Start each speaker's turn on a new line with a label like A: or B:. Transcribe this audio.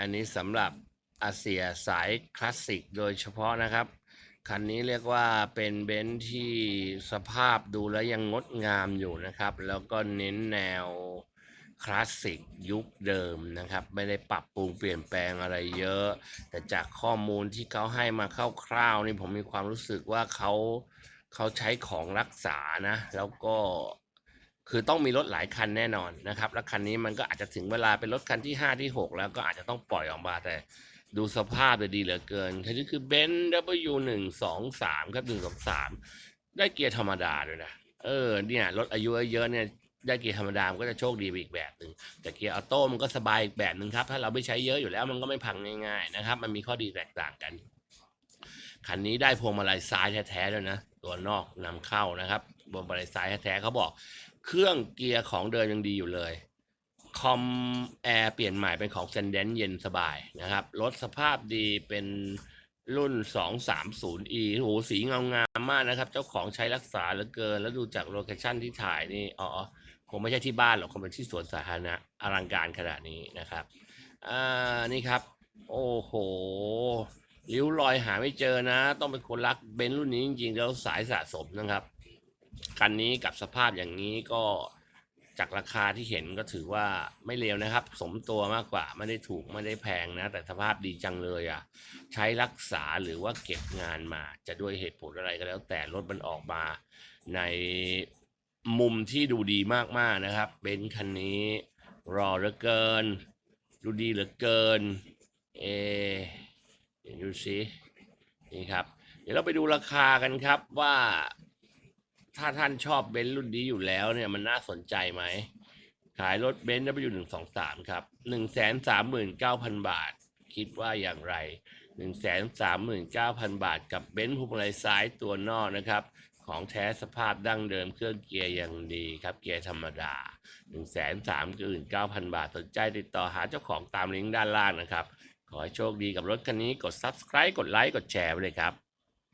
A: อันนี้สำหรับอาเซียสายคลาสสิกโดยเฉพาะนะครับ คันนี้เรียกว่าเป็นเบนซ์ที่สภาพดูแล้วยังงดงามอยู่นะครับ แล้วก็เน้นแนวคลาสสิกยุคเดิมนะครับ ไม่ได้ปรับปรุงเปลี่ยนแปลงอะไรเยอะ แต่จากข้อมูลที่เขาให้มาคร่าวๆนี่ผมมีความรู้สึกว่าเขาเขาใช้ของรักษานะ แล้วก็ คือต้องมีรถหลายคันแน่นอนนะครับแล้วคันนี้มันก็อาจจะถึงเวลาเป็นรถคันที่ 5 ที่ 6 แล้วก็อาจจะต้องปล่อยออกมาแต่ดูสภาพเลยดีเหลือเกินคันนี้คือเบนซ์ W หนึ่งสองสามครับหนึ่งสองสามได้เกียร์ธรรมดาด้วยนะเออเนี่ยรถอายุเยอะเนี่ยได้เกียร์ธรรมดามันก็จะโชคดีไปอีกแบบหนึ่งแต่เกียร์ออโต้มันก็สบายอีกแบบหนึ่งครับ ถ้าเราไม่ใช้เยอะอยู่แล้วมันก็ไม่พังง่ายๆนะครับ มันมีข้อดีแตกต่างกัน คันนี้ได้พวงมาลัยซ้ายแท้ๆด้วยนะ ตัวนอกนำเข้านะครับพวงมาลัยซ้ายแท้เขาบอก เครื่องเกียร์ของเดิมยังดีอยู่เลยคอมแอร์เปลี่ยนใหม่เป็นของเซนเดนเย็นสบายนะครับรถสภาพดีเป็นรุ่น 230e โอ้โหสีเงางามมากนะครับ เจ้าของใช้รักษาเหลือเกิน แล้วดูจากโลเคชั่นที่ถ่ายนี่อ๋อคงไม่ใช่ที่บ้านหรอกคงเป็นที่สวนสาธารณะอลังการขนาดนี้นะครับ อ่า นี่ครับ โอ้โห ริ้วรอยหาไม่เจอนะ ต้องเป็นคนรักเบนซ์รุ่นนี้จริงๆแล้วสายสะสมนะครับ คันนี้กับสภาพอย่างนี้ก็จากราคาที่เห็นก็ถือว่าไม่เลวนะครับ สมตัวมากกว่าไม่ได้ถูกไม่ได้แพงนะ แต่สภาพดีจังเลยอะ ใช้รักษาหรือว่าเก็บงานมา จะด้วยเหตุผลอะไรก็แล้ว แต่รถมันออกมาในมุมที่ดูดีมากๆนะครับเบนซ์คันนี้รอเหลือเกิน ดูดีเหลือเกิน เอ ดูสินี่ครับ เดี๋ยวเราไปดูราคากันครับว่า ถ้าท่านชอบเบนซ์รุ่นนี้อยู่แล้วเนี่ยมันน่าสนใจไหม ขายรถเบนซ์ W หนึ่งสองสามครับหนึ่งแสนสามหมื่นเก้าพันบาท คิดว่าอย่างไรหนึ่งแสนสามหมื่นเก้าพันบาท กับเบนซ์พวงมาลัยซ้ายตัวนอกนะครับของแท้สภาพดั้งเดิมเครื่องเกียร์อย่างดีครับ เกียร์ธรรมดาหนึ่งแสนสามหมื่นเก้าพันบาท สนใจติดต่อหาเจ้าของตามลิงก์ด้านล่างนะครับ ขอให้โชคดีกับรถคันนี้ กด subscribe กดไลค์ กดแชร์ไปเลยครับ